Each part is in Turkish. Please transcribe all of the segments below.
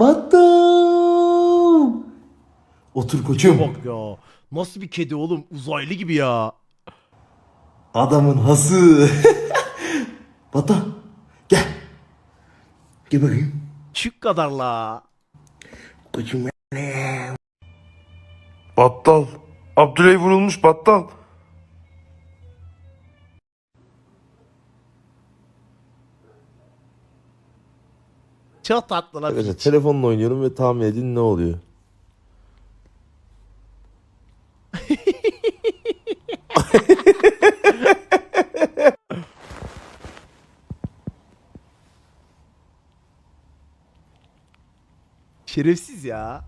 Battal. Otur koçum. Bak ya. Nasıl bir kedi oğlum? Uzaylı gibi ya. Adamın hası. Battal. Gel. Gel bakayım. Şu kadar la. Koçum Battal. Abdüley vurulmuş battal. Çok tatlı la. Arkadaşlar telefonla oynuyorum ve tahmin edin ne oluyor. Şerefsiz ya.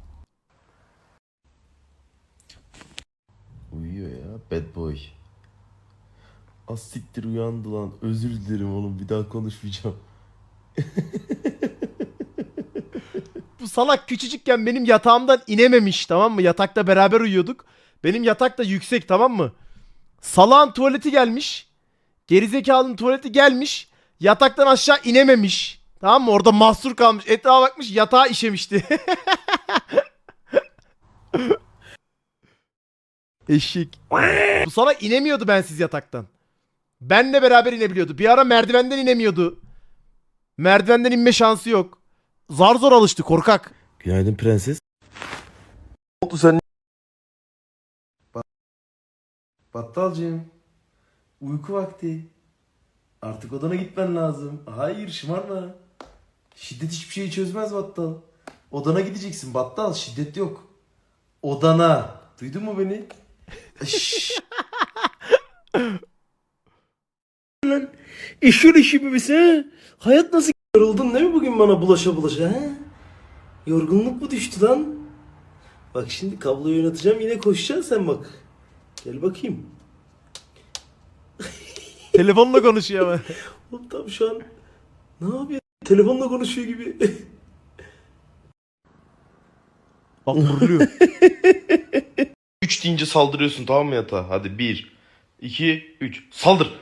Uyuyor ya bad boy. Az siktir uyandı lan. Özür dilerim oğlum bir daha konuşmayacağım. Salak küçücükken benim yatağımdan inememiş tamam mı? Yatakta beraber uyuyorduk. Benim yatak da yüksek tamam mı? Salağın tuvaleti gelmiş. Gerizekalının tuvaleti gelmiş. Yataktan aşağı inememiş. Tamam mı? Orada mahsur kalmış. Etrafa bakmış yatağa işemişti. Eşik. Bu salak inemiyordu bensiz yataktan. Benle beraber inebiliyordu. Bir ara merdivenden inemiyordu. Merdivenden inme şansı yok. Zar zor alıştı korkak. Günaydın prenses. oldu sen? Battalcığım. Uyku vakti. Artık odana gitmen lazım. Hayır şımarma. Şiddet hiçbir şeyi çözmez Battal. Odana gideceksin Battal. Şiddet yok. Odana. Duydun mu beni? Şşş. Lan işin işi mi bize? Hayat nasıl yoruldun değil mi bugün bana bulaşa bulaşa ha? Yorgunluk mu düştü lan? Bak şimdi kabloyu oynatacağım yine koşacaksın sen bak. Gel bakayım. Telefonla konuşuyor ama. Oğlum tam şu an ne yapıyor? Telefonla konuşuyor gibi. Bak vuruluyor. 3 deyince saldırıyorsun tamam mı yatağa? Hadi 1, 2, 3. Saldır.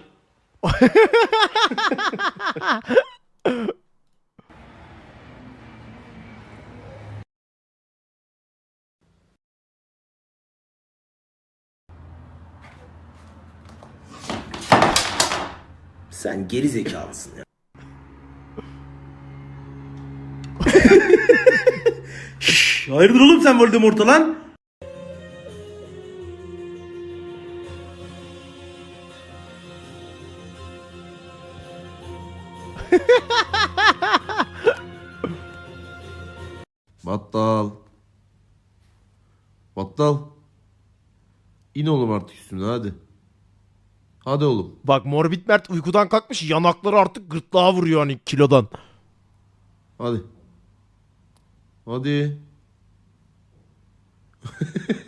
Sen geri zekalısın ya. Şşş, hayırdır oğlum sen Voldemort'a lan? Battal. Battal. İn oğlum artık üstüne hadi. Hadi oğlum. Bak Morbid Mert uykudan kalkmış yanakları artık gırtlağa vuruyor hani kilodan. Hadi. Hadi.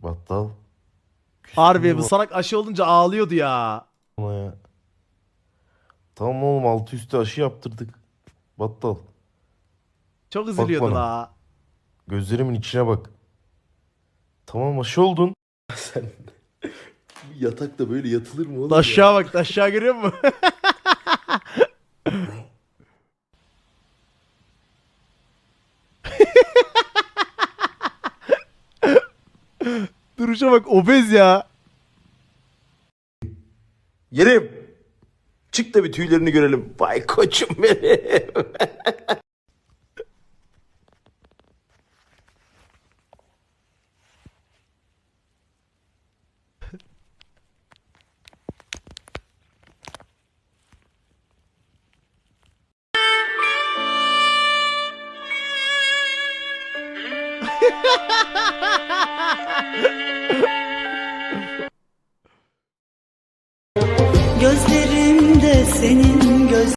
Battal. Harbi bu salak aşı olunca ağlıyordu ya. Ama ya. Tamam oğlum altı üstü aşı yaptırdık. Battal. Çok üzülüyordu bana. la. Gözlerimin içine bak. Tamam aşı oldun. Sen yatakta böyle yatılır mı oğlum ya? Aşağı bak aşağı görüyor musun? Duruşa bak obez ya. Yerim. Çık da bir tüylerini görelim. Vay koçum benim. Gözlerimde senin göz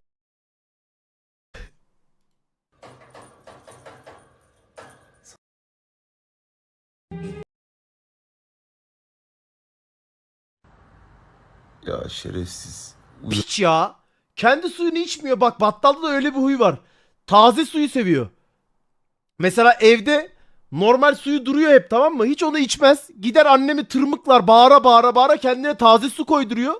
ya şerefsiz. Piç ya. kendi suyunu içmiyor. Bak battalda da öyle bir huy var. Taze suyu seviyor. Mesela evde normal suyu duruyor hep tamam mı? Hiç onu içmez. Gider annemi tırmıklar bağıra bağıra bağıra kendine taze su koyduruyor.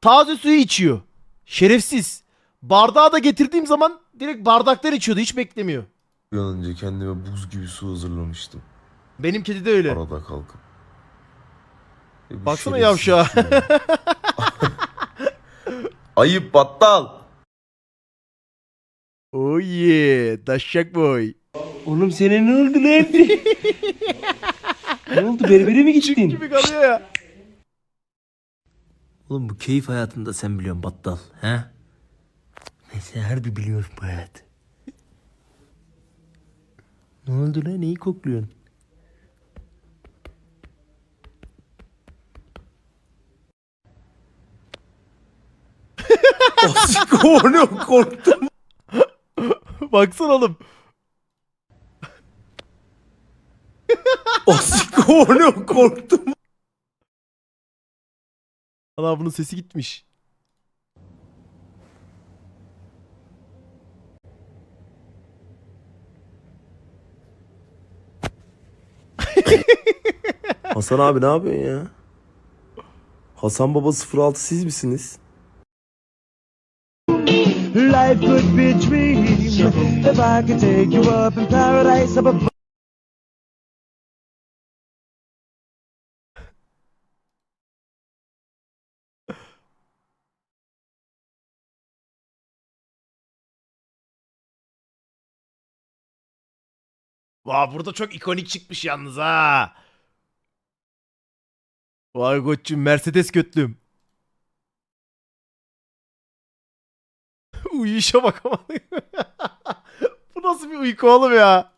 Taze suyu içiyor. Şerefsiz. Bardağı da getirdiğim zaman direkt bardaktan içiyordu. Hiç beklemiyor. Uyanınca kendime buz gibi su hazırlamıştım. Benim kedi de öyle. Arada kalkıp. E bu Baksana şerefsiz yavşağa. ya? Ayıp battal. Oh yeah. Daşşak boy. Oğlum sana ne oldu lan? ne oldu berbere mi gittin? Gibi kalıyor ya. Oğlum bu keyif hayatında sen biliyorsun battal. He? Mesela harbi biliyorum bu hayatı. ne oldu lan? Neyi kokluyorsun? Oğlum korktum. Baksana oğlum. Oğlum korktum. Ana bunun sesi gitmiş. Hasan abi ne yapıyorsun ya? Hasan Baba 06 siz misiniz? Life could be a dream if I could take you up in paradise up above. Vay burada çok ikonik çıkmış yalnız ha. Vay koçum Mercedes götlüm. Uyuyuşa bak ama. Bu nasıl bir uyku oğlum ya?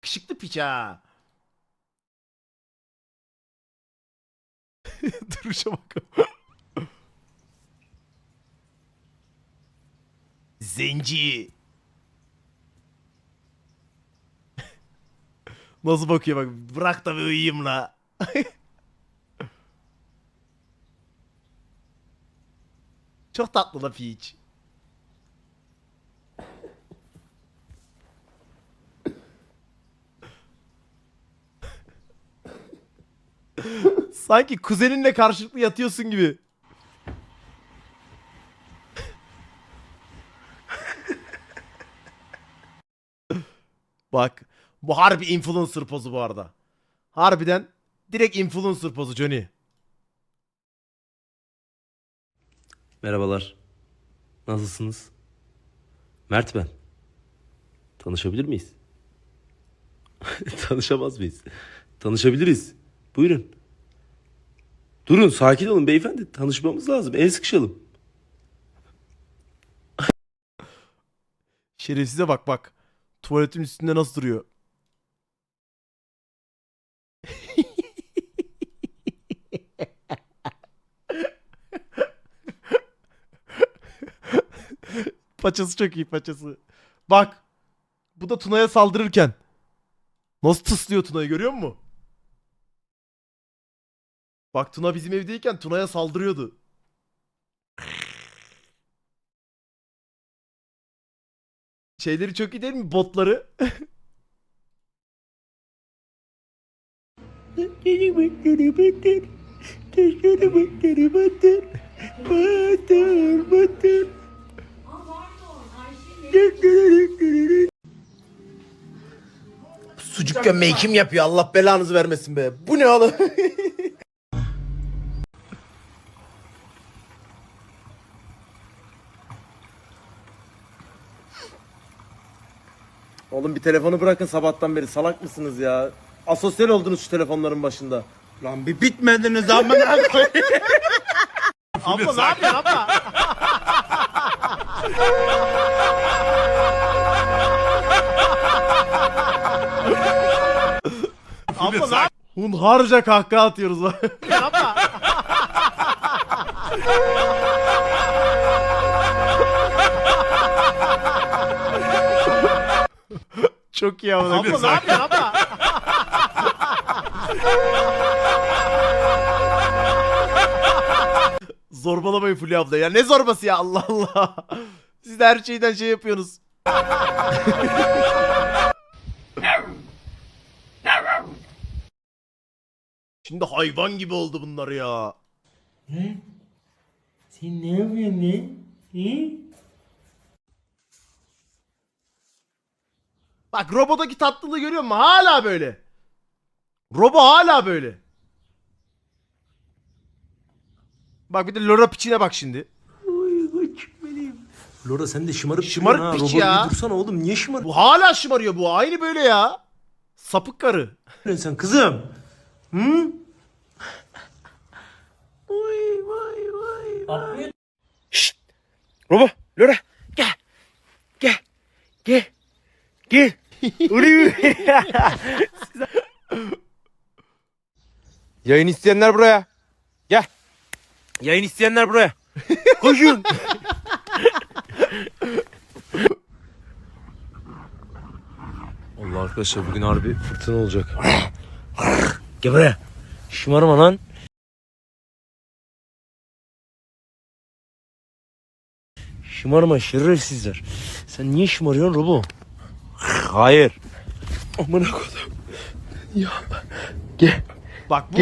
Kışıklı piç ha. Duruşa bak. Zenci. Nasıl bakıyor bak. Bırak da bir uyuyayım la. Çok tatlı la Peach. Sanki kuzeninle karşılıklı yatıyorsun gibi. Bak. Bu harbi influencer pozu bu arada. Harbiden direkt influencer pozu Johnny. Merhabalar. Nasılsınız? Mert ben. Tanışabilir miyiz? Tanışamaz mıyız? Tanışabiliriz. Buyurun. Durun sakin olun beyefendi. Tanışmamız lazım. El sıkışalım. Şerefsize bak bak. Tuvaletin üstünde nasıl duruyor? paçası çok iyi paçası. Bak. Bu da Tuna'ya saldırırken. Nasıl tıslıyor Tuna'yı görüyor musun? Bak Tuna bizim evdeyken Tuna'ya saldırıyordu. Şeyleri çok iyi değil mi? Botları. Sucuk gömmeyi kim yapıyor? Allah belanızı vermesin be. Bu ne oğlum? Oğlum bir telefonu bırakın sabahtan beri salak mısınız ya? Asosyal oldunuz şu telefonların başında. Lan bir bitmediniz amına koyayım. abla ne yapıyorsun abla? abla ne Hunharca kahkaha atıyoruz. abla. Çok iyi abla. Abla ne yapıyorsun abla? Zorbalamayın Fulya abla ya. Ne zorbası ya Allah Allah. Siz de her şeyden şey yapıyorsunuz. Şimdi hayvan gibi oldu bunlar ya. Sen ne yapıyorsun lan? Hı? Bak Robo'daki tatlılığı görüyor musun? Hala böyle. Robo hala böyle. Bak bir de Lora piçine bak şimdi. Lora sen de şımarıp Şımarık duruyorsun piç Robot ya. gibi dursana oğlum. Niye şımarık Bu hala şımarıyor bu. Aynı böyle ya. Sapık karı. duruyorsun sen kızım? Hı? Robo, Lora. Gel. Gel. Gel. Gel. Uri. Yayın isteyenler buraya. Gel. Yayın isteyenler buraya. Koşun. Allah arkadaşlar bugün harbi fırtına olacak. Gel buraya. Şımarma lan. Şımarma şerefsizler. Sen niye şımarıyorsun Robo? Hayır. Amına kodum. Bak bu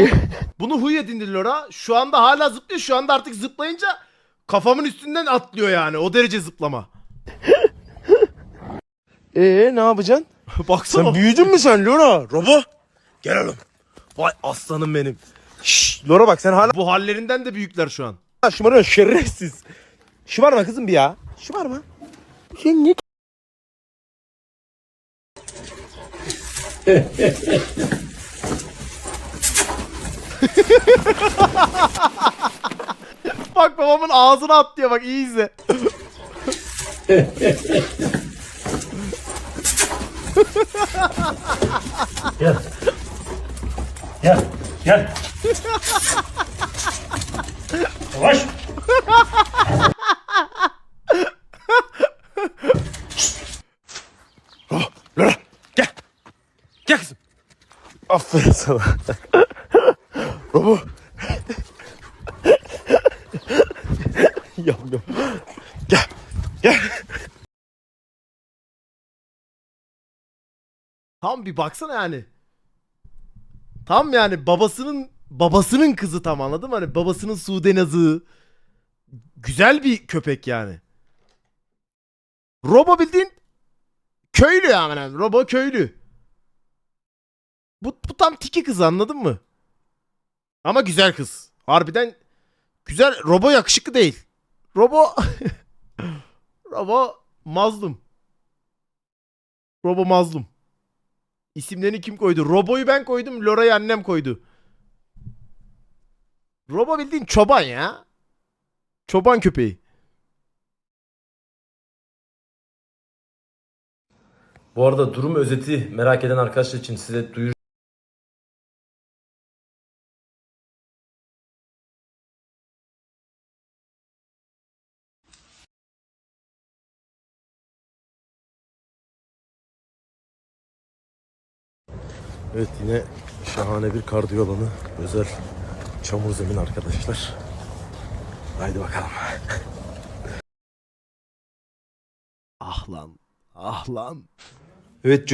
bunu huy edindi Lora. Şu anda hala zıplıyor. Şu anda artık zıplayınca kafamın üstünden atlıyor yani. O derece zıplama. Ee ne yapacaksın? Baksana. Sen büyüdün mü sen Lora? Robo. Gel oğlum. Vay aslanım benim. Şşş Lora bak sen hala Bu hallerinden de büyükler şu an. şımarıyorsun şerefsiz. Şımarma kızım bir ya. Şımarma. Sen ne Bak babamın ağzına atlıyor bak iyi izle. Gel, gel. Yavaş. Gel kızım. Aferin sana. Robo. yam yam. Gel. Gel. Tam bir baksana yani. Tam yani babasının babasının kızı tam anladın mı? Hani babasının Sude Nazı. Güzel bir köpek yani. Robo bildiğin köylü yani. Robo köylü. Bu, bu tam tiki kız anladın mı? Ama güzel kız. Harbiden güzel. Robo yakışıklı değil. Robo Robo mazlum. Robo mazlum. İsimlerini kim koydu? Robo'yu ben koydum. Lora'yı annem koydu. Robo bildiğin çoban ya. Çoban köpeği. Bu arada durum özeti merak eden arkadaşlar için size duyur Evet yine şahane bir kardiyo alanı. Özel çamur zemin arkadaşlar. Haydi bakalım. Ah lan. Ah lan. Evet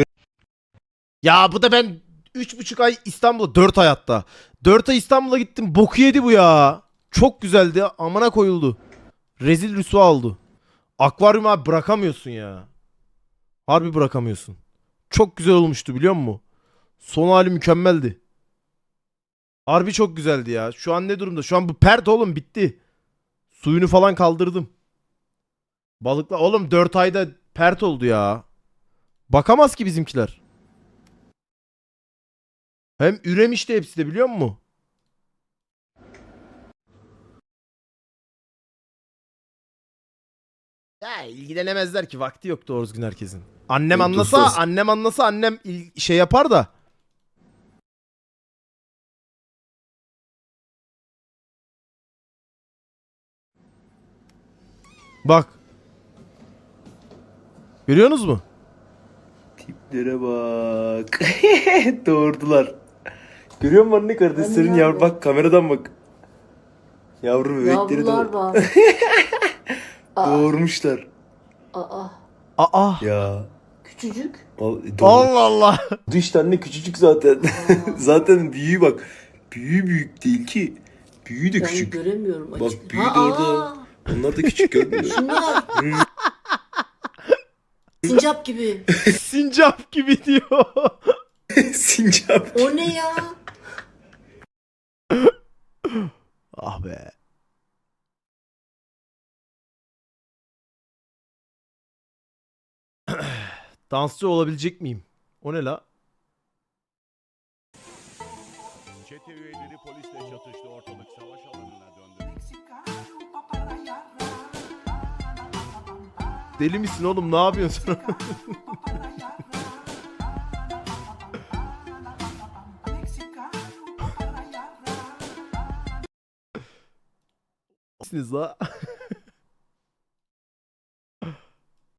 Ya bu da ben 3,5 ay İstanbul'a 4 ay hatta. 4 ay İstanbul'a gittim. Boku yedi bu ya. Çok güzeldi. Amına koyuldu. Rezil rüsva oldu. Akvaryum abi bırakamıyorsun ya. Harbi bırakamıyorsun. Çok güzel olmuştu biliyor musun? Son hali mükemmeldi. Harbi çok güzeldi ya. Şu an ne durumda? Şu an bu pert oğlum bitti. Suyunu falan kaldırdım. Balıkla oğlum 4 ayda pert oldu ya. Bakamaz ki bizimkiler. Hem üremiş de hepsi de biliyor musun? Ya ilgilenemezler ki vakti yok doğru düzgün herkesin. Annem anlasa, annem anlasa annem şey yapar da. Bak. Görüyorsunuz mu? Tiplere bak. Doğurdular. Görüyor musun anne kardeşlerin yavru bak kameradan bak. Yavru bebekleri Yavrular doğ- var. doğurmuşlar. Aa, Aa. Ya. küçücük. Al- doğur- Allah Allah. Dış anne küçücük zaten. zaten büyüğü bak. Büyüğü büyük değil ki. Büyüğü de Ben küçük. göremiyorum Bak, açık. büyüğü de orada. Onlar da küçük musun? Şunlar. Sincap gibi. Sincap gibi diyor. Sincap. O ne ya? ah be. Dansçı olabilecek miyim? O ne la? Çete üyeleri polisle çatıştı ortalık savaş alanına Deli misin oğlum? Ne yapıyorsun sen? Siz la.